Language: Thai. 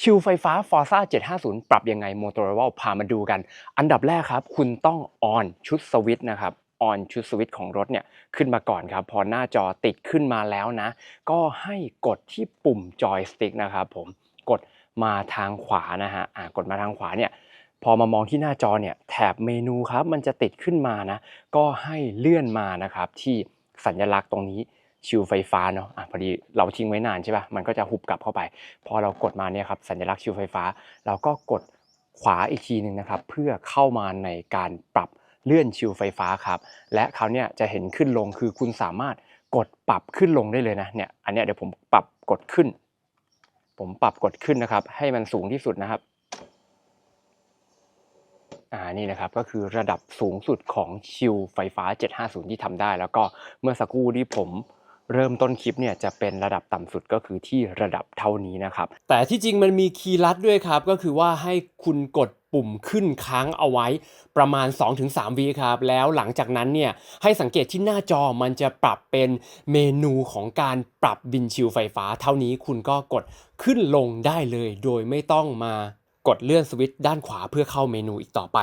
ชิลไฟฟ้า Forza 750 ปรับยังไง Motorola พามาดูกัน อันดับแรกครับ คุณต้อง on ชุดสวิตช์นะครับ on ชุดสวิตช์ของรถเนี่ยขึ้นมาก่อนครับ พอหน้าจอติดขึ้นมาแล้วนะ ก็ให้กดที่ปุ่มจอยสติ๊กนะครับผมกดมาทางขวานะฮะกดมาทางขวาเนี่ยพอมามองที่หน้าจอเนี่ยแถบเมนูครับมันจะติดขึ้นมานะ ก็ให้เลื่อนมานะครับที่สัญลักษณ์ตรงนี้ ชิลไฟฟ้าเนาะอะพอดีเราทิ้งไว้นานใช่ปะ่ะมันก็จะหุบกลับเข้าไป พอเรากดมาเนี่ยครับสัญลักษณ์ชิลไฟฟ้า เราก็กดขวาอีกทีหนึ่งนะครับ เพื่อเข้ามาในการปรับเลื่อนชิลไฟฟ้าครับ และเขาวเนี่ยจะเห็นขึ้นลงคือคุณสามารถกดปรับขึ้นลงได้เลยนะเนี่ยอันเนี้ยเดี๋ยวผมปรับกดขึ้น ผมปรับกดขึ้นนะครับ ให้มันสูงที่สุดนะครับอ่านี่นะครับก็คือระดับสูงสุดของชิลไฟฟ้า 750 ที่ทำได้ แล้วก็เมื่อสักครู่ที่ผม เริ่มต้นคลิปเนี่ยจะเป็นระดับต่ำสุดก็คือที่ระดับเท่านี้นะครับ แต่ที่จริงมันมีคีย์ลัดด้วยครับ ก็คือว่าให้คุณกดปุ่มขึ้นค้างเอาไว้ประมาณ 2-3วิครับ แล้วหลังจากนั้นเนี่ยให้สังเกตที่หน้าจอมันจะปรับเป็นเมนูของการปรับบินชิลไฟฟ้า เท่านี้คุณก็กดขึ้นลงได้เลย โดยไม่ต้องมากดเลื่อนสวิตช์ด้านขวาเพื่อเข้าเมนูอีกต่อไป